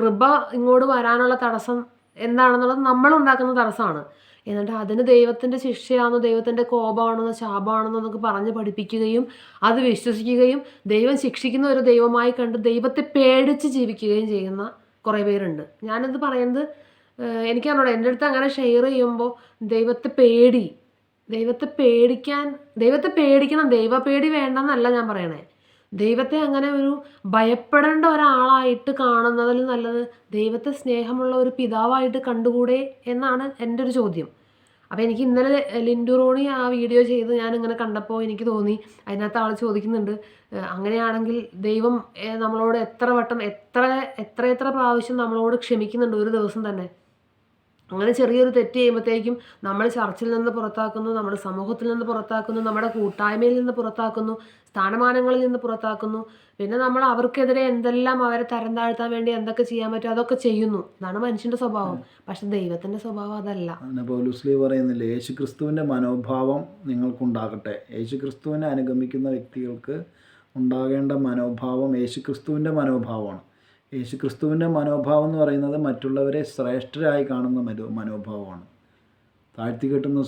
കൃപ ഇങ്ങോട്ട് വരാനുള്ള തടസ്സം എന്താണെന്നുള്ളത് നമ്മൾ ഉണ്ടാക്കുന്ന തടസ്സമാണ്. എന്നിട്ട് അതിന് ദൈവത്തിന്റെ ശിക്ഷയാണെന്നോ ദൈവത്തിന്റെ കോപമാണെന്നോ ശാപമാണെന്നോ എന്നൊക്കെ പറഞ്ഞ് പഠിപ്പിക്കുകയും അത് വിശ്വസിക്കുകയും ദൈവം ശിക്ഷിക്കുന്ന ഒരു ദൈവമായി കണ്ട് ദൈവത്തെ പേടിച്ച് ജീവിക്കുകയും ചെയ്യുന്ന കുറേ പേരുണ്ട്. ഞാനത് പറയുന്നത് ഏഹ് എന്റെ അടുത്ത് അങ്ങനെ ഷെയർ ചെയ്യുമ്പോൾ ദൈവത്തെ പേടി ദൈവത്തെ പേടിക്കാൻ ദൈവത്തെ പേടിക്കണം ദൈവപേടി വേണ്ടെന്നല്ല ഞാൻ പറയണേ. ദൈവത്തെ അങ്ങനെ ഒരു ഭയപ്പെടേണ്ട ഒരാളായിട്ട് കാണുന്നതിൽ നല്ലത് ദൈവത്തെ സ്നേഹമുള്ള ഒരു പിതാവായിട്ട് കണ്ടുകൂടെ എന്നാണ് എന്റെ ഒരു ചോദ്യം. അപ്പോൾ എനിക്ക് ഇന്നലെ ലിൻഡുറോണി ആ വീഡിയോ ചെയ്ത് ഞാനിങ്ങനെ കണ്ടപ്പോൾ എനിക്ക് തോന്നി അതിനകത്ത് ആൾ ചോദിക്കുന്നുണ്ട് അങ്ങനെയാണെങ്കിൽ ദൈവം നമ്മളോട് എത്ര വട്ടം എത്ര എത്ര എത്ര പ്രാവശ്യം നമ്മളോട് ക്ഷമിക്കുന്നുണ്ട് ഒരു ദിവസം തന്നെ? അങ്ങനെ ചെറിയൊരു തെറ്റ് ചെയ്യുമ്പോഴത്തേക്കും നമ്മൾ ചർച്ചിൽ നിന്ന് പുറത്താക്കുന്നു നമ്മുടെ സമൂഹത്തിൽ നിന്ന് പുറത്താക്കുന്നു നമ്മുടെ കൂട്ടായ്മയിൽ നിന്ന് പുറത്താക്കുന്നു സ്ഥാനമാനങ്ങളിൽ നിന്ന് പുറത്താക്കുന്നു. പിന്നെ നമ്മൾ അവർക്കെതിരെ എന്തെല്ലാം അവരെ തരം താഴ്ത്താൻ വേണ്ടി എന്തൊക്കെ ചെയ്യാൻ പറ്റും അതൊക്കെ ചെയ്യുന്നു. അതാണ് മനുഷ്യന്റെ സ്വഭാവം. പക്ഷെ ദൈവത്തിന്റെ സ്വഭാവം അതല്ല. പൗലുസ്ലി പറയുന്നില്ല യേശു ക്രിസ്തുവിന്റെ മനോഭാവം നിങ്ങൾക്കുണ്ടാകട്ടെ. യേശു ക്രിസ്തുവിനെ അനുഗമിക്കുന്ന വ്യക്തികൾക്ക് ഉണ്ടാകേണ്ട മനോഭാവം യേശു ക്രിസ്തുവിന്റെ മനോഭാവമാണ്. യേശു ക്രിസ്തുവിന്റെ മനോഭാവം എന്ന് പറയുന്നത് മറ്റുള്ളവരെ ശ്രേഷ്ഠരായി കാണുന്ന മനോ മനോഭാവമാണ്. താഴ്ത്തി കെട്ടുന്ന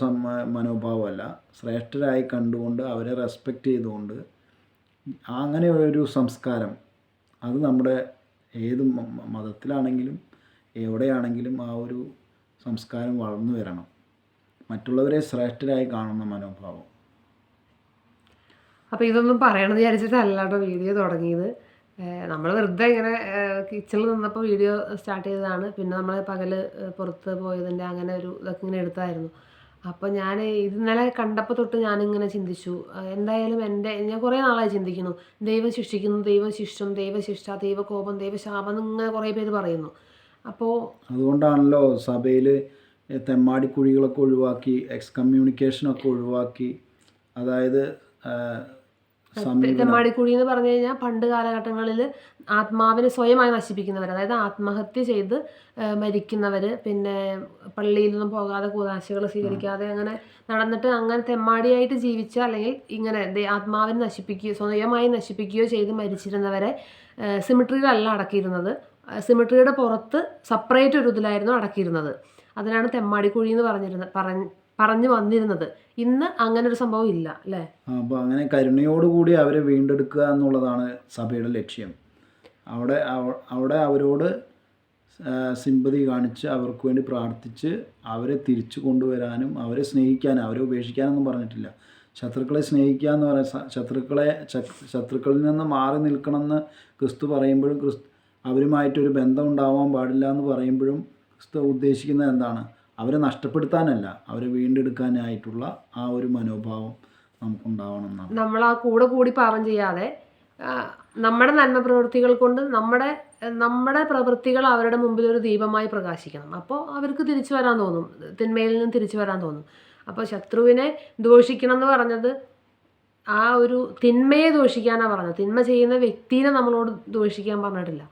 മനോഭാവമല്ല. ശ്രേഷ്ഠരായി കണ്ടുകൊണ്ട് അവരെ റെസ്പെക്റ്റ് ചെയ്തുകൊണ്ട് അങ്ങനെ ഒരു സംസ്കാരം അത് നമ്മുടെ ഏത് മതത്തിലാണെങ്കിലും എവിടെയാണെങ്കിലും ആ ഒരു സംസ്കാരം വളർന്നു വരണം. മറ്റുള്ളവരെ ശ്രേഷ്ഠരായി കാണുന്ന മനോഭാവം. അപ്പോൾ ഇതൊന്നും പറയണമെന്ന് വിചാരിച്ചിട്ടല്ല കേട്ടോ വീഡിയോ തുടങ്ങിയത്. നമ്മൾ വെറുതെ ഇങ്ങനെ കിച്ചണിൽ നിന്നപ്പോൾ വീഡിയോ സ്റ്റാർട്ട് ചെയ്തതാണ്. പിന്നെ നമ്മൾ ഏഹ് പുറത്ത് പോയതിന്റെ അങ്ങനെ ഒരു ഇതൊക്കെ ഇങ്ങനെ എടുത്തായിരുന്നു. അപ്പോൾ ഞാൻ ഇന്നലെ കണ്ടപ്പോൾ തൊട്ട് ഞാനിങ്ങനെ ചിന്തിച്ചു. എന്തായാലും എന്റെ ഞാൻ കുറേ നാളായി ചിന്തിക്കുന്നു. ദൈവം ശിക്ഷിക്കുന്നു ദൈവം ശിഷ്ടം ദൈവശിഷ്ട ദൈവകോപം ദൈവശാപം എന്നിങ്ങനെ കുറേ പേര് പറയുന്നു. അപ്പോൾ അതുകൊണ്ടാണല്ലോ സഭയിൽ തെമ്മാടിക്കുഴികളൊക്കെ ഒഴിവാക്കി എക്സ് കമ്മ്യൂണിക്കേഷനൊക്കെ ഒഴിവാക്കി. അതായത് തെമ്മാടിക്കുഴി എന്ന് പറഞ്ഞു കഴിഞ്ഞാൽ പണ്ട് കാലഘട്ടങ്ങളിൽ ആത്മാവിനെ സ്വയമായി നശിപ്പിക്കുന്നവർ അതായത് ആത്മഹത്യ ചെയ്ത് മരിക്കുന്നവർ പിന്നെ പള്ളിയിൽ നിന്നും പോകാതെ കൂതാശകൾ സ്വീകരിക്കാതെ അങ്ങനെ നടന്നിട്ട് അങ്ങനെ തെമ്മാടിയായിട്ട് ജീവിച്ച അല്ലെങ്കിൽ ഇങ്ങനെ ആത്മാവിനെ നശിപ്പിക്കുകയോ സ്വയമായി നശിപ്പിക്കുകയോ ചെയ്ത് മരിച്ചിരുന്നവരെ സിമിട്രിയിലല്ല അടക്കിയിരുന്നത്. സിമിട്രിയുടെ പുറത്ത് സെപ്പറേറ്റ് ഒരു ഇതിലായിരുന്നു അടക്കിയിരുന്നത്. അതിനാണ് തെമ്മാടിക്കുഴി എന്ന് പറഞ്ഞിരുന്നത് പറഞ്ഞ് പറഞ്ഞു വന്നിരുന്നത്. ഇന്ന് അങ്ങനെ ഒരു സംഭവം ഇല്ല അല്ലേ? അപ്പോൾ അങ്ങനെ കരുണയോടുകൂടി അവരെ വീണ്ടെടുക്കുക എന്നുള്ളതാണ് സഭയുടെ ലക്ഷ്യം. അവിടെ അവിടെ അവരോട് സിമ്പതി കാണിച്ച് അവർക്ക് വേണ്ടി പ്രാർത്ഥിച്ച് അവരെ തിരിച്ചു കൊണ്ടുവരാനും അവരെ സ്നേഹിക്കാനും അവരെ ഉപേക്ഷിക്കാനൊന്നും പറഞ്ഞിട്ടില്ല. ശത്രുക്കളെ സ്നേഹിക്കുക എന്ന് പറയാൻ ശത്രുക്കളെ ശത്രുക്കളിൽ നിന്ന് മാറി നിൽക്കണമെന്ന് ക്രിസ്തു പറയുമ്പോഴും ക്രിസ്തു അവരുമായിട്ടൊരു ബന്ധം ഉണ്ടാവാൻ പാടില്ല എന്ന് പറയുമ്പോഴും ക്രിസ്തു ഉദ്ദേശിക്കുന്നത് എന്താണ്? അവരെ നഷ്ടപ്പെടുത്താനല്ല അവരെ വീണ്ടെടുക്കാനായിട്ടുള്ള ആ ഒരു മനോഭാവം നമുക്കുണ്ടാവണം എന്നാണ്. നമ്മൾ ആ കൂടെ കൂടി പാപം ചെയ്യാതെ നമ്മുടെ നന്മ പ്രവൃത്തികൾ കൊണ്ട് നമ്മുടെ നമ്മുടെ പ്രവൃത്തികൾ അവരുടെ മുമ്പിൽ ഒരു ദീപമായി പ്രകാശിക്കണം. അപ്പോൾ അവർക്ക് തിരിച്ചു വരാൻ തോന്നും തിന്മയിൽ നിന്ന് തിരിച്ചു വരാൻ തോന്നും. അപ്പോൾ ശത്രുവിനെ ദോഷിക്കണം എന്ന് പറഞ്ഞത് ആ ഒരു തിന്മയെ ദോഷിക്കാനാണ് പറഞ്ഞത്. തിന്മ ചെയ്യുന്ന വ്യക്തിനെ നമ്മളോട് ദോഷിക്കാൻ പറഞ്ഞിട്ടില്ല.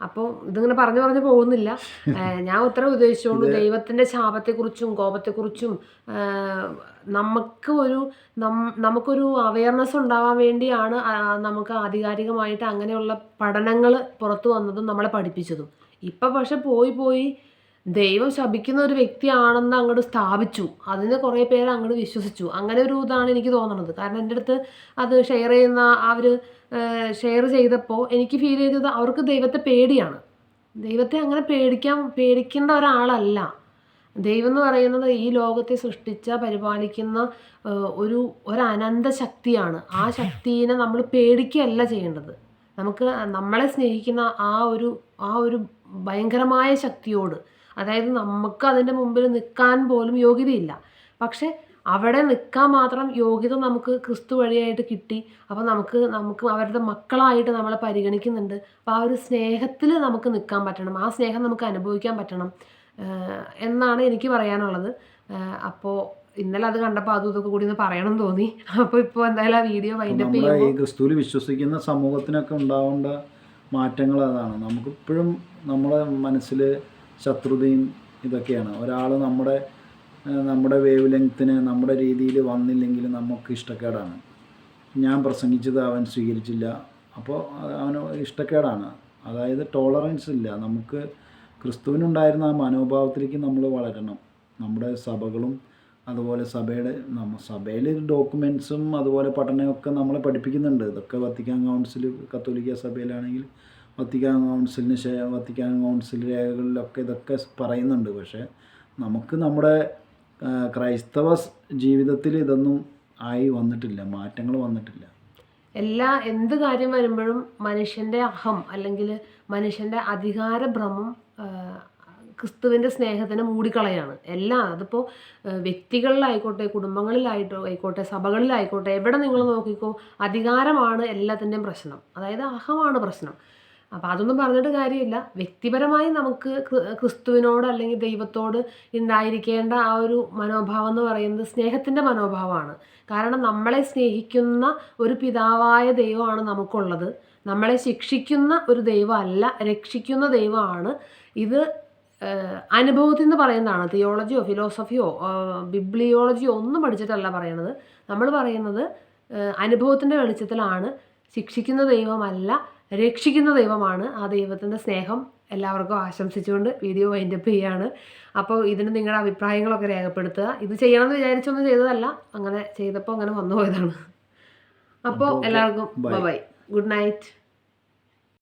അപ്പോൾ ഇതിങ്ങനെ പറഞ്ഞു പറഞ്ഞു പോകുന്നില്ല. ഞാൻ ഉത്തരം ഉദ്ദേശിച്ചുകൊണ്ട് ദൈവത്തിന്റെ ശാപത്തെക്കുറിച്ചും കോപത്തെക്കുറിച്ചും നമുക്ക് ഒരു നമുക്കൊരു അവയർനെസ് ഉണ്ടാവാൻ വേണ്ടിയാണ് നമുക്ക് ആധികാരികമായിട്ട് അങ്ങനെയുള്ള പഠനങ്ങൾ പുറത്തു വന്നതും നമ്മളെ പഠിപ്പിച്ചതും. ഇപ്പം പക്ഷെ പോയി പോയി ദൈവം ശപിക്കുന്ന ഒരു വ്യക്തിയാണെന്ന് അങ്ങോട്ട് സ്ഥാപിച്ചു. അതിന് കുറേ പേര് അങ്ങോട്ട് വിശ്വസിച്ചു. അങ്ങനെ ഒരു ഇതാണ് എനിക്ക് തോന്നുന്നത് കാരണം എന്റെ അടുത്ത് അത് ഷെയർ ചെയ്യുന്ന അവർ ഷെയർ ചെയ്തപ്പോൾ എനിക്ക് ഫീൽ ചെയ്തത് അവർക്ക് ദൈവത്തെ പേടിയാണ്. ദൈവത്തെ അങ്ങനെ പേടിക്കാൻ പേടിക്കേണ്ട ഒരാളല്ല. ദൈവം എന്ന് പറയുന്നത് ഈ ലോകത്തെ സൃഷ്ടിച്ച പരിപാലിക്കുന്ന ഒരു ഒരു ശക്തിയാണ്. ആ ശക്തിനെ നമ്മൾ പേടിക്കുകയല്ല ചെയ്യേണ്ടത്. നമുക്ക് നമ്മളെ സ്നേഹിക്കുന്ന ആ ഒരു ആ ഒരു ഭയങ്കരമായ ശക്തിയോട്. അതായത് നമുക്ക് അതിന്റെ മുമ്പിൽ നിൽക്കാൻ പോലും യോഗ്യതയില്ല. പക്ഷെ അവിടെ നിൽക്കാൻ മാത്രം യോഗ്യത നമുക്ക് ക്രിസ്തു വഴിയായിട്ട് കിട്ടി. അപ്പോൾ നമുക്ക് നമുക്ക് അവരുടെ മക്കളായിട്ട് നമ്മളെ പരിഗണിക്കുന്നുണ്ട്. അപ്പോൾ ആ ഒരു സ്നേഹത്തിൽ നമുക്ക് നിൽക്കാൻ പറ്റണം. ആ സ്നേഹം നമുക്ക് അനുഭവിക്കാൻ പറ്റണം. എന്നാണ് എനിക്ക് പറയാനുള്ളത്. അപ്പോൾ ഇന്നലെ അത് കണ്ടപ്പോൾ അതും ഇതൊക്കെ കൂടി ഒന്ന് പറയണം തോന്നി. അപ്പോൾ ഇപ്പോൾ എന്തായാലും ആ വീഡിയോ വൈൻഡപ്പ് ചെയ്യുമ്പോൾ ക്രിസ്തുവിൽ വിശ്വസിക്കുന്ന സമൂഹത്തിനൊക്കെ ഉണ്ടാവേണ്ട മാറ്റങ്ങൾ അതാണ്. നമുക്കിപ്പോഴും നമ്മുടെ മനസ്സിൽ ശത്രുതയും ഇതൊക്കെയാണ്. ഒരാൾ നമ്മുടെ നമ്മുടെ വേവ് ലെങ്ത്തിന് നമ്മുടെ രീതിയിൽ വന്നില്ലെങ്കിൽ നമുക്ക് ഇഷ്ടക്കേടാണ്. ഞാൻ പ്രസംഗിച്ചത് അവൻ സ്വീകരിച്ചില്ല. അപ്പോൾ അവന് ഇഷ്ടക്കേടാണ്. അതായത് ടോളറൻസ് ഇല്ല. നമുക്ക് ക്രിസ്തുവിനുണ്ടായിരുന്ന ആ മനോഭാവത്തിലേക്ക് നമ്മൾ വളരണം. നമ്മുടെ സഭകളും അതുപോലെ സഭയുടെ നമ്മ സഭയിൽ ഡോക്യുമെൻസും അതുപോലെ പഠനമൊക്കെ നമ്മളെ പഠിപ്പിക്കുന്നുണ്ട്. ഇതൊക്കെ വത്തിക്കാൻ കൗൺസിൽ കത്തോലിക്ക സഭയിലാണെങ്കിൽ വത്തിക്കാൻ കൗൺസിലിന് ശേ വത്തിക്കാൻ കൗൺസിൽ രേഖകളിലൊക്കെ ഇതൊക്കെ പറയുന്നുണ്ട്. പക്ഷേ നമുക്ക് നമ്മുടെ ക്രൈസ്തവ ജീവിതത്തിൽ ഇതൊന്നും ആയി വന്നിട്ടില്ല മാറ്റങ്ങൾ വന്നിട്ടില്ല. എല്ലാ എന്ത് കാര്യം വരുമ്പോഴും മനുഷ്യന്റെ അഹം അല്ലെങ്കിൽ മനുഷ്യന്റെ അധികാര ഭ്രമം ക്രിസ്തുവിന്റെ സ്നേഹത്തിനെ മൂടിക്കളയാണ്. എല്ലാം അതിപ്പോൾ വ്യക്തികളിലായിക്കോട്ടെ കുടുംബങ്ങളിലായിട്ടോ ആയിക്കോട്ടെ സഭകളിലായിക്കോട്ടെ എവിടെ നിങ്ങൾ നോക്കിക്കോ അധികാരമാണ് എല്ലാത്തിന്റെയും പ്രശ്നം. അതായത് അഹമാണ് പ്രശ്നം. അപ്പോൾ അതൊന്നും പറഞ്ഞിട്ട് കാര്യമില്ല. വ്യക്തിപരമായി നമുക്ക് ക്രിസ്തുവിനോട് അല്ലെങ്കിൽ ദൈവത്തോട് ഉണ്ടായിരിക്കേണ്ട ആ ഒരു മനോഭാവം എന്ന് പറയുന്നത് സ്നേഹത്തിന്റെ മനോഭാവമാണ്. കാരണം നമ്മളെ സ്നേഹിക്കുന്ന ഒരു പിതാവായ ദൈവമാണ് നമുക്കുള്ളത്. നമ്മളെ ശിക്ഷിക്കുന്ന ഒരു ദൈവമല്ല രക്ഷിക്കുന്ന ദൈവമാണ്. ഇത് അനുഭവത്തിൽ നിന്ന് പറയുന്നതാണ്. തിയോളജിയോ ഫിലോസഫിയോ ബിബ്ലിയോളജിയോ ഒന്നും പഠിച്ചിട്ടല്ല പറയുന്നത് നമ്മൾ പറയുന്നത് അനുഭവത്തിന്റെ വെളിച്ചത്തിലാണ് ശിക്ഷിക്കുന്ന ദൈവമല്ല രക്ഷിക്കുന്ന ദൈവമാണ് ആ ദൈവത്തിന്റെ സ്നേഹം. എല്ലാവർക്കും ആശംസിച്ചുകൊണ്ട് വീഡിയോ വൈൻഡപ്പ് ചെയ്യുകയാണ് അപ്പോൾ ഇതിന് നിങ്ങളുടെ അഭിപ്രായങ്ങളൊക്കെ രേഖപ്പെടുത്തുക. ഇത് ചെയ്യണമെന്ന് വിചാരിച്ചൊന്നും ചെയ്തതല്ല. അങ്ങനെ ചെയ്തപ്പോൾ അങ്ങനെ വന്നു പോയതാണ് അപ്പോൾ അപ്പോൾ എല്ലാവർക്കും ബൈ ബൈ ഗുഡ് നൈറ്റ്